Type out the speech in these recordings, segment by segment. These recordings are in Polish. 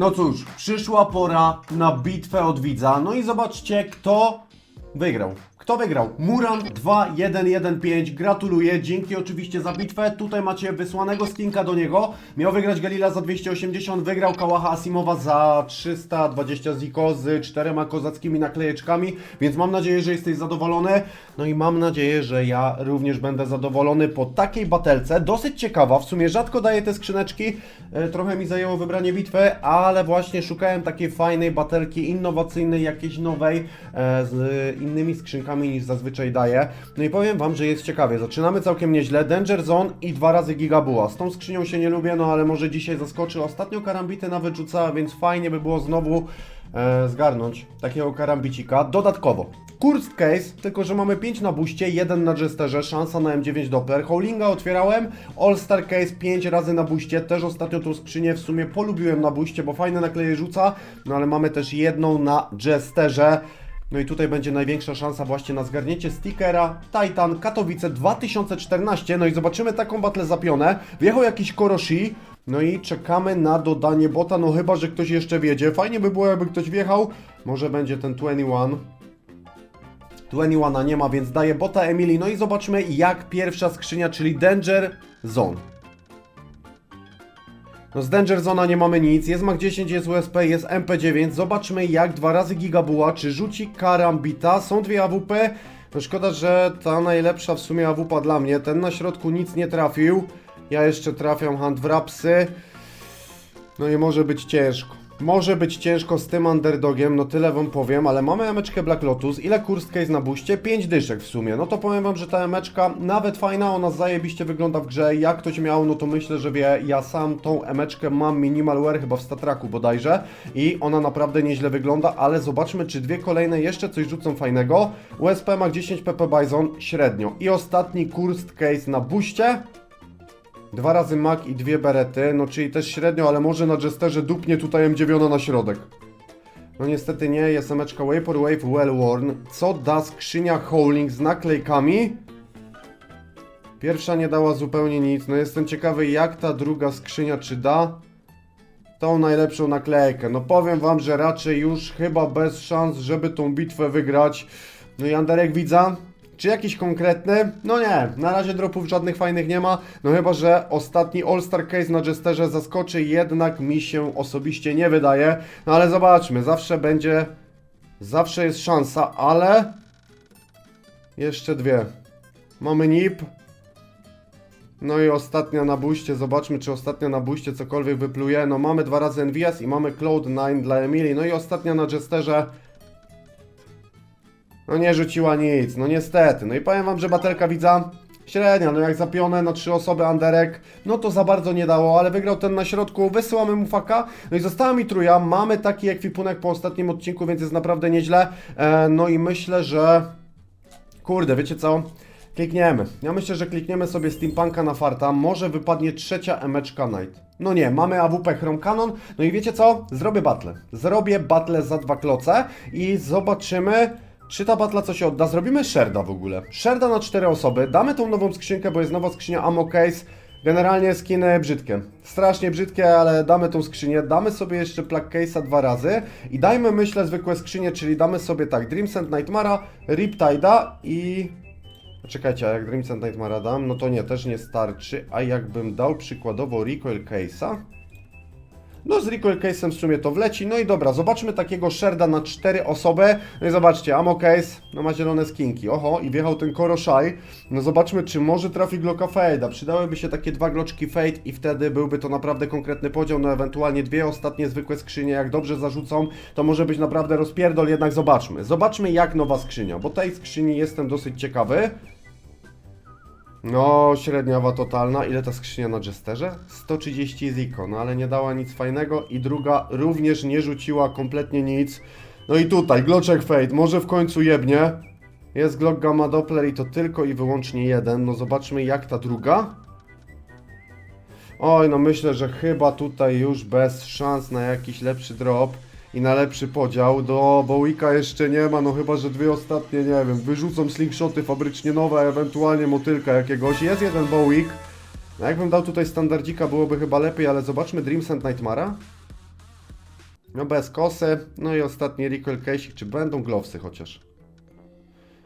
No cóż, przyszła pora na bitwę od widza. No i zobaczcie, kto wygrał. Kto wygrał? Muran 2115. Gratuluję. Dzięki oczywiście za bitwę. Tutaj macie wysłanego skinka do niego. Miał wygrać Galila za 280, wygrał Kałacha Asimowa za 320 ziko z czterema kozackimi naklejeczkami, więc mam nadzieję, że jesteś zadowolony. No i mam nadzieję, że ja również będę zadowolony po takiej batelce. Dosyć ciekawa, w sumie rzadko daję te skrzyneczki. E, Trochę mi zajęło wybranie bitwy, ale właśnie szukałem takiej fajnej batelki, innowacyjnej, jakiejś nowej, e, z innymi skrzynkami niż zazwyczaj daję. No i powiem Wam, że jest ciekawie. Zaczynamy całkiem nieźle. Danger Zone i dwa razy Gigabuła. Z tą skrzynią się nie lubię, no ale może dzisiaj zaskoczy. Ostatnio karambity nawet rzucała, więc fajnie by było znowu e, zgarnąć takiego karambicika. Dodatkowo. Kurst case, tylko że mamy 5 na buście, 1 na jesterze, szansa na M9 Doppler. Howlinga otwierałem, All Star case 5 razy na buście, też ostatnio tą skrzynię w sumie polubiłem na buście, bo fajne nakleje rzuca, no ale mamy też jedną na jesterze. No i tutaj będzie największa szansa właśnie na zgarnięcie stickera Titan Katowice 2014. No i zobaczymy taką batlę zapionę. Wjechał jakiś Koroshi. No i czekamy na dodanie bota, no chyba, że ktoś jeszcze wiedzie. Fajnie by było, jakby ktoś wjechał. Może będzie ten 21. 21 nie ma, więc daję bota Emily. No i zobaczmy jak pierwsza skrzynia, czyli Danger Zone. No z Danger Zona nie mamy nic, jest Mach 10, jest USP, jest MP9. Zobaczmy jak dwa razy Gigabuła, czy rzuci Karambita. Są dwie AWP. No szkoda, że ta najlepsza w sumie AWP dla mnie. Ten na środku nic nie trafił. Ja jeszcze trafiam hand w rapsy. No i może być ciężko. Może być ciężko z tym underdogiem, no tyle wam powiem, ale mamy emeczkę Black Lotus. Ile kurs case na buście? 5 dyszek w sumie. No to powiem wam, że ta emeczka nawet fajna, ona zajebiście wygląda w grze. Jak ktoś miał, no to myślę, że wie, ja sam tą emeczkę mam minimal wear chyba w Statraku bodajże i ona naprawdę nieźle wygląda, ale zobaczmy, czy dwie kolejne jeszcze coś rzucą fajnego. USP ma 10 PP Bison średnio. I ostatni kurs case na buście. Dwa razy mak i dwie berety, no czyli też średnio, ale może na jesterze dupnie tutaj M9 na środek. No niestety nie, jest emeczka Vaporwave Well Worn. Co da skrzynia Howling z naklejkami? Pierwsza nie dała zupełnie nic, no jestem ciekawy jak ta druga skrzynia czy da tą najlepszą naklejkę. No powiem wam, że raczej już chyba bez szans, żeby tą bitwę wygrać. No i Anderek widza, czy jakiś konkretny? No nie, na razie dropów żadnych fajnych nie ma, no chyba, że ostatni All-Star Case na Jesterze zaskoczy, jednak mi się osobiście nie wydaje. No ale zobaczmy, zawsze będzie, zawsze jest szansa, ale... Jeszcze dwie. Mamy NIP. No i ostatnia na buście, zobaczmy czy ostatnia na buście cokolwiek wypluje. No mamy dwa razy Envias i mamy Cloud9 dla Emilii. No i ostatnia na Jesterze. No nie rzuciła nic, no niestety. No i powiem wam, że batelka widza średnia, no jak zapionę na trzy osoby Anderek, no to za bardzo nie dało, ale wygrał ten na środku, wysyłamy mu faka, no i została mi truja, mamy taki ekwipunek po ostatnim odcinku, więc jest naprawdę nieźle, e, no i myślę, że kurde, wiecie co? Klikniemy. Ja myślę, że klikniemy sobie Steampunka na farta. Może wypadnie trzecia emeczka Night. No nie, mamy AWP Chrome Cannon. No i wiecie co? Zrobię battle. Zrobię battle za dwa kloce i zobaczymy, czy ta batla coś odda. Zrobimy Sherda w ogóle. Sherda na cztery osoby. Damy tą nową skrzynkę, bo jest nowa skrzynia Ammo Case. Generalnie skiny brzydkie. Strasznie brzydkie, ale damy tą skrzynię. Damy sobie jeszcze Plug Case'a dwa razy. I dajmy, myślę, zwykłe skrzynie, czyli damy sobie tak Dreamsend Nightmara, Riptide'a i... Czekajcie, a jak Dreamsend Nightmara dam, no to nie, też nie starczy. A jakbym dał przykładowo Recoil Case'a? No z Recoil Case'em w sumie to wleci. No i dobra, zobaczmy takiego Sherda na 4 osoby. No i zobaczcie, Ammo Case, no ma zielone skinki. Oho, i wjechał ten Koroshai. No zobaczmy, czy może trafi Glocka Fade'a. Przydałyby się takie dwa gloczki Fade i wtedy byłby to naprawdę konkretny podział. No ewentualnie dwie ostatnie zwykłe skrzynie, jak dobrze zarzucą, to może być naprawdę rozpierdol. Jednak zobaczmy. Zobaczmy jak nowa skrzynia, bo tej skrzyni jestem dosyć ciekawy. No, średniawa totalna. Ile ta skrzynia na Jesterze? 130 ziko, no ale nie dała nic fajnego. I druga również nie rzuciła kompletnie nic. No i tutaj, Gloczek Fade, może w końcu jebnie. Jest Glock Gamma Doppler i to tylko i wyłącznie jeden. No zobaczmy jak ta druga. Oj, no myślę, że chyba tutaj już bez szans na jakiś lepszy drop i na lepszy podział. Do Bowika jeszcze nie ma, no chyba, że dwie ostatnie, nie wiem, wyrzucą slingshoty fabrycznie nowe, ewentualnie motylka jakiegoś. Jest jeden Bowik. No jakbym dał tutaj standardzika, byłoby chyba lepiej, ale zobaczmy Dreamsend Nightmara. No bez kosy. No i ostatni recoil case. Czy będą glowsy chociaż?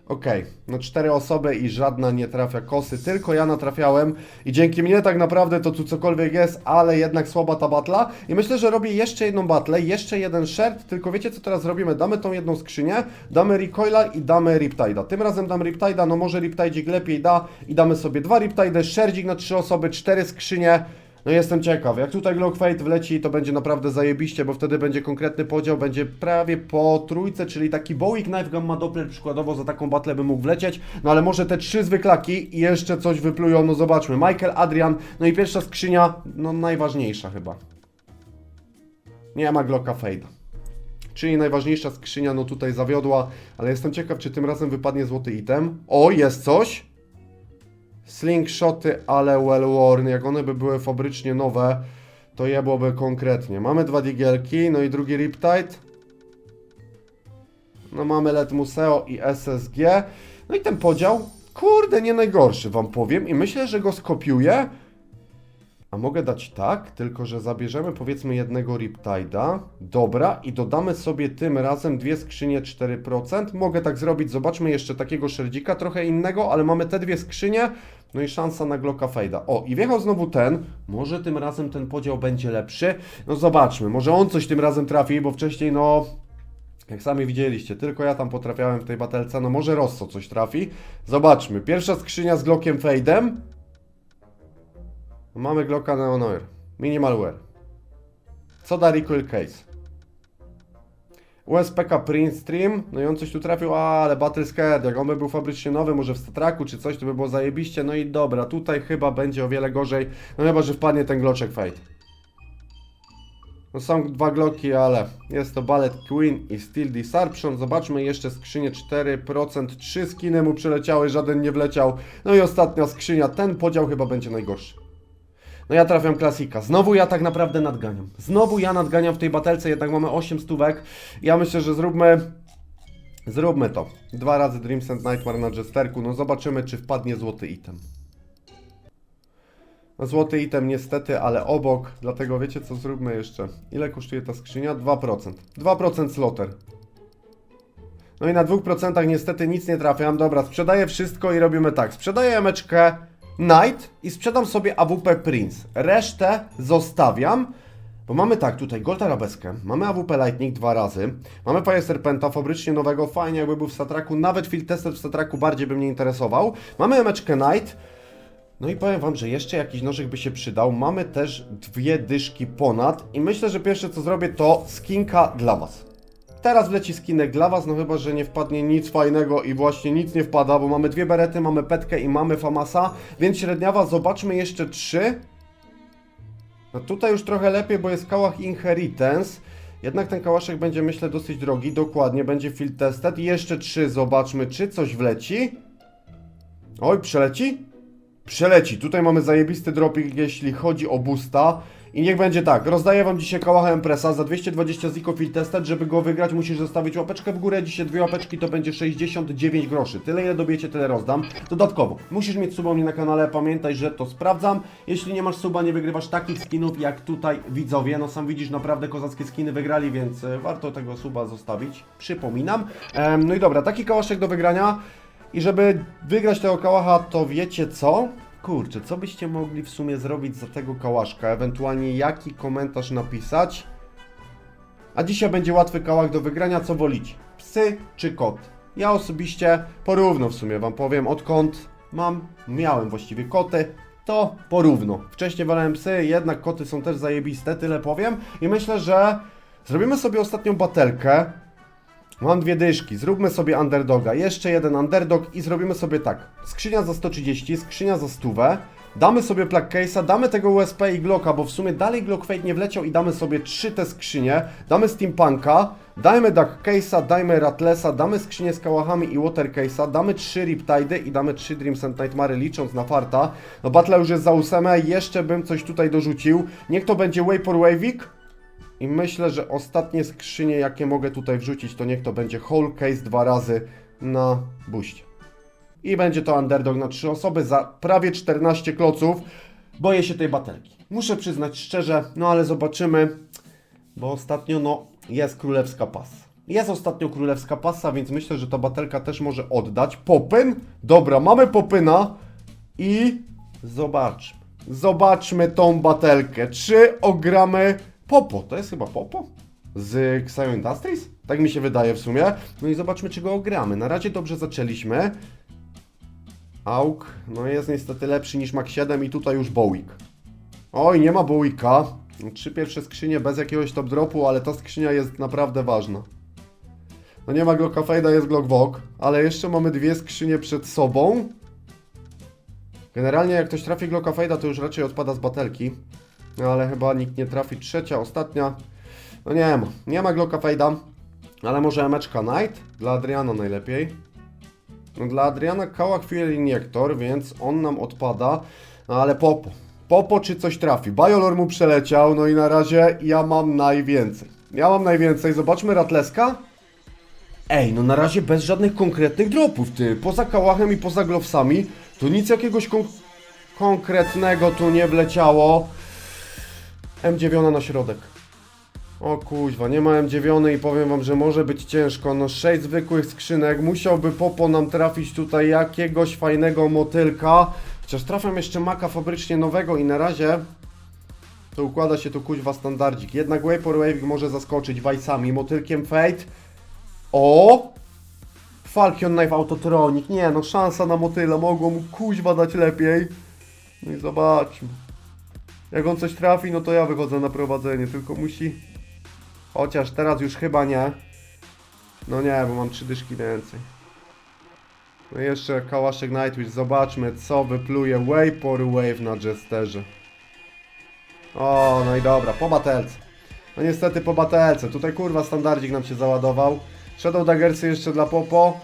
Okej, no cztery osoby i żadna nie trafia kosy, tylko ja natrafiałem i dzięki mnie tak naprawdę to tu cokolwiek jest, ale jednak słaba ta batla i myślę, że robię jeszcze jedną batlę, jeszcze jeden shard, tylko wiecie co teraz robimy? Damy tą jedną skrzynię, damy recoila i damy riptide'a. Tym razem dam riptide'a, no może riptidzik lepiej da i damy sobie dwa riptide'y, shardzik na trzy osoby, cztery skrzynie, no jestem ciekaw, jak tutaj Glock Fate wleci, to będzie naprawdę zajebiście, bo wtedy będzie konkretny podział, będzie prawie po trójce, czyli taki Bowick Knife Gun ma Doppler przykładowo za taką batlę by mógł wlecieć, no ale może te trzy zwyklaki i jeszcze coś wyplują, no zobaczmy. Michael, Adrian, no i pierwsza skrzynia, no najważniejsza chyba. Nie ma Glocka Fade'a. Czyli najważniejsza skrzynia, no tutaj zawiodła, ale jestem ciekaw, czy tym razem wypadnie złoty item. O, jest coś! Slingshoty, ale well worn. Jak one by były fabrycznie nowe, to je byłoby konkretnie. Mamy dwa digielki, no i drugi Riptide. No mamy LED Museo i SSG. No i ten podział, kurde, nie najgorszy wam powiem. I myślę, że go skopiuję. A mogę dać tak, tylko że zabierzemy powiedzmy jednego Riptide'a. Dobra, i dodamy sobie tym razem dwie skrzynie 4%. Mogę tak zrobić, zobaczmy jeszcze takiego szerdzika, trochę innego, ale mamy te dwie skrzynie. No i szansa na Glocka Fade'a. O, i wjechał znowu ten. Może tym razem ten podział będzie lepszy. No zobaczmy, może on coś tym razem trafi, bo wcześniej no... Jak sami widzieliście, tylko ja tam potrafiałem w tej batelce, no może Rosso coś trafi. Zobaczmy, pierwsza skrzynia z Glockiem Fade'em. Mamy Glocka Neonoir. Minimalware. Co da Recoil Case? USPK Print Stream, no i on coś tu trafił, ale Battle Scared, jak on by był fabrycznie nowy, może w Statraku czy coś, to by było zajebiście, no i dobra, tutaj chyba będzie o wiele gorzej, no chyba, że wpadnie ten Gloczek Fate. No są dwa Glocki, ale jest to Ballet Queen i Steel Disruption, zobaczmy jeszcze skrzynię 4%, trzy skiny mu przyleciały, żaden nie wleciał, no i ostatnia skrzynia, ten podział chyba będzie najgorszy. No ja trafiam klasika. Znowu ja tak naprawdę nadganiam. Znowu ja nadganiam w tej batelce, jednak mamy 8 stówek. Ja myślę, że zróbmy... Zróbmy to. Dwa razy Dreams and Nightmare na Jesterku. No zobaczymy, czy wpadnie złoty item. No złoty item niestety, ale obok. Dlatego wiecie co zróbmy jeszcze. Ile kosztuje ta skrzynia? 2%. 2% slotter. No i na 2% niestety nic nie trafiam. Dobra, sprzedaję wszystko i robimy tak. Sprzedaję emeczkę Knight i sprzedam sobie AWP Prince. Resztę zostawiam. Bo mamy tak, tutaj Gold Arabeskę, mamy AWP Lightning dwa razy, mamy Fire Serpenta, fabrycznie nowego, fajnie jakby był w Statraku, nawet Field Tested w Statraku bardziej by mnie interesował. Mamy emeczkę Knight, no i powiem Wam, że jeszcze jakiś nożyk by się przydał. Mamy też dwie dyszki ponad i myślę, że pierwsze co zrobię to skinka dla Was. Teraz wleci skinek dla Was, no chyba, że nie wpadnie nic fajnego i właśnie nic nie wpada, bo mamy dwie berety, mamy petkę i mamy famasa, więc średniawa, zobaczmy jeszcze trzy. No tutaj już trochę lepiej, bo jest kałach Inheritance. Jednak ten kałaszek będzie myślę dosyć drogi, dokładnie, będzie field tested. I jeszcze trzy, zobaczmy czy coś wleci. Oj, przeleci? Przeleci. Tutaj mamy zajebisty dropik, jeśli chodzi o boosta. I niech będzie tak, rozdaję Wam dzisiaj kałacha Empresa za 220 Zico Field Tested, żeby go wygrać musisz zostawić łapeczkę w górę, dzisiaj dwie łapeczki to będzie 69 groszy, tyle ile dobiecie, tyle rozdam. Dodatkowo, musisz mieć suba mnie na kanale, pamiętaj, że to sprawdzam, jeśli nie masz suba, nie wygrywasz takich skinów jak tutaj widzowie, no sam widzisz, naprawdę kozackie skiny wygrali, więc e, warto tego suba zostawić, przypominam. Em, no i dobra, taki kałaszek do wygrania i żeby wygrać tego kałacha, to wiecie co? Kurczę, co byście mogli w sumie zrobić za tego kałaszka? Ewentualnie jaki komentarz napisać? A dzisiaj będzie łatwy kałach do wygrania, co wolić? Psy czy kot? Ja osobiście porówno w sumie wam powiem, odkąd mam, miałem właściwie koty, to porówno. Wcześniej wolałem psy, jednak koty są też zajebiste, tyle powiem. I myślę, że zrobimy sobie ostatnią batelkę. Mam dwie dyszki, zróbmy sobie underdoga, jeszcze jeden underdog i zrobimy sobie tak. Skrzynia za 130, skrzynia za 100, damy sobie plug case'a, damy tego USP i Glocka, bo w sumie dalej Glock Fate nie wleciał i damy sobie trzy te skrzynie, damy Steampunka, dajmy Duck Case'a, dajmy Ratlesa, damy skrzynię z kałachami i Water Case'a, damy trzy Riptide i damy trzy Dreams and Nightmare licząc na farta. No battle już jest za ósemę, jeszcze bym coś tutaj dorzucił. Niech to będzie Vapor Wavik, i myślę, że ostatnie skrzynie, jakie mogę tutaj wrzucić, to niech to będzie whole case dwa razy na buście. I będzie to underdog na trzy osoby za prawie 14 kloców. Boję się tej batelki. Muszę przyznać szczerze, no ale zobaczymy. Bo ostatnio, no, jest królewska pasa. Jest ostatnio królewska pasa, więc myślę, że ta batelka też może oddać. Popyn? Dobra, mamy popyna. I zobaczmy. Zobaczmy tą batelkę. Czy ogramy Popo? To jest chyba Popo? Z Xayo Industries? Tak mi się wydaje w sumie. No i zobaczmy, czy go ogramy. Na razie dobrze zaczęliśmy. Auk, no jest niestety lepszy niż Mac 7 i tutaj już Bowick. Oj, nie ma Bowicka. Trzy pierwsze skrzynie bez jakiegoś top dropu, ale ta skrzynia jest naprawdę ważna. No nie ma Glocka Fade'a, jest Glock Wok, ale jeszcze mamy dwie skrzynie przed sobą. Generalnie jak ktoś trafi Glocka Fade'a, to już raczej odpada z batelki. No ale chyba nikt nie trafi. Trzecia, ostatnia. No nie ma. Nie ma Glocka Fade'a, ale może Emeczka Knight? Dla Adriana najlepiej. No dla Adriana Kała Fuel Injektor, więc on nam odpada. No ale Popo. Popo czy coś trafi? Bajolor mu przeleciał, no i na razie ja mam najwięcej. Ja mam najwięcej. Zobaczmy Ratleska. Ej, no na razie bez żadnych konkretnych dropów, ty. Poza kałachem i poza glowsami, to nic jakiegoś kon konkretnego tu nie wleciało. M9 na środek. O kuźwa, nie ma M9 i powiem wam, że może być ciężko. No 6 zwykłych skrzynek, musiałby Popo nam trafić tutaj jakiegoś fajnego motylka. Chociaż trafiam jeszcze maka fabrycznie nowego i na razie to układa się tu kuźwa standardzik. Jednak Vapor Wave może zaskoczyć Wajsami, motylkiem Fate. O! Falcon Knife Autotronic. Nie no, szansa na motyla. Mogło mu kuźwa dać lepiej. No i zobaczmy. Jak on coś trafi, no to ja wychodzę na prowadzenie. Tylko musi... Chociaż teraz już chyba nie. No nie, bo mam trzy dyszki więcej. No i jeszcze kałaszek Nightwish. Zobaczmy, co wypluje Vapor Wave na Jesterze. O, no i dobra, po batelce. No niestety po batelce. Tutaj kurwa standardzik nam się załadował. Shadow Daggersy jeszcze dla Popo.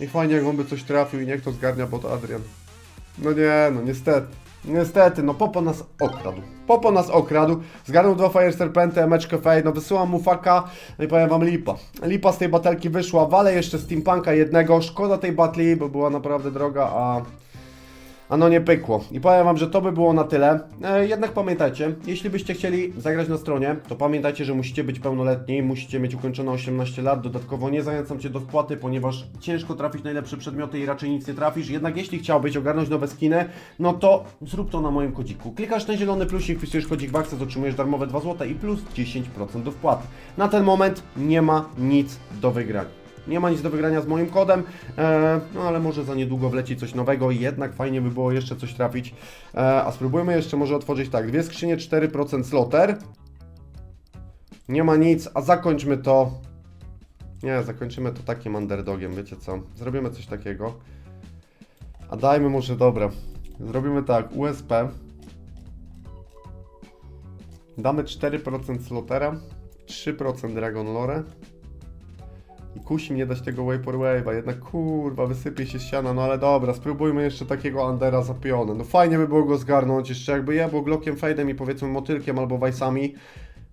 I fajnie jak on by coś trafił i niech to zgarnia pod Adrian. No nie, no niestety. Niestety, no Popo nas okradł. Popo nas okradł. Zgarnął dwa Fire Serpenty, meczkę Fade, no wysyłam mu faka. No i powiem wam lipa. Lipa z tej batelki wyszła, wale jeszcze Steampunka jednego. Szkoda tej batli, bo była naprawdę droga, a... A no nie pykło. I powiem wam, że to by było na tyle. E, jednak pamiętajcie, jeśli byście chcieli zagrać na stronie, to pamiętajcie, że musicie być pełnoletni, musicie mieć ukończone 18 lat. Dodatkowo nie zachęcam cię do wpłaty, ponieważ ciężko trafić najlepsze przedmioty i raczej nic nie trafisz. Jednak jeśli chciałbyś ogarnąć nowe skiny, no to zrób to na moim kodziku. Klikasz ten zielony plusik, wpisujesz kodzik Baxes, otrzymujesz darmowe 2 zł i plus 10% do wpłaty. Na ten moment nie ma nic do wygrania. Nie ma nic do wygrania z moim kodem, e, no ale może za niedługo wleci coś nowego i jednak fajnie by było jeszcze coś trafić. E, a spróbujmy jeszcze może otworzyć tak, dwie skrzynie 4% sloter. Nie ma nic, a zakończmy to. Nie, zakończymy to takim underdogiem, wiecie co? Zrobimy coś takiego. A dajmy może, dobra. Zrobimy tak, USP. Damy 4% slotera, 3% Dragon Lore. I kusi mnie dać tego Vapor Wave'a, jednak kurwa, wysypie się ściana, no ale dobra, spróbujmy jeszcze takiego Undera za pionę. No fajnie by było go zgarnąć, jeszcze jakby ja był Glockiem Fade'em i powiedzmy Motylkiem albo Wajsami.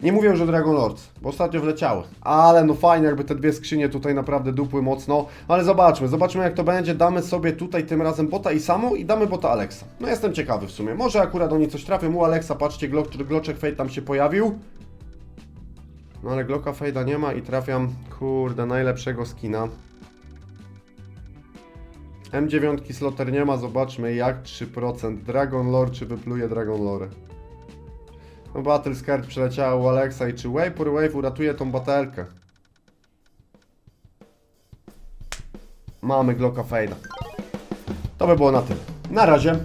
Nie mówię o Dragon Lords, bo ostatnio wleciały. Ale no fajnie, jakby te dwie skrzynie tutaj naprawdę dupły mocno. Ale zobaczmy, zobaczmy jak to będzie. Damy sobie tutaj tym razem bota i samu i damy bota Alexa. No jestem ciekawy w sumie. Może akurat oni coś trafią. U Alexa, patrzcie, Glock, Gloczek Fade tam się pojawił. No ale Glocka Fade'a nie ma i trafiam, kurde, najlepszego skina. M9 slotter nie ma, zobaczmy jak 3%. Dragon Lore, czy wypluje Dragon Lore? No Battle Scared przeleciała u Alexa i czy Vapor Wave uratuje tą batelkę? Mamy Glocka Fade'a. To by było na tyle. Na razie.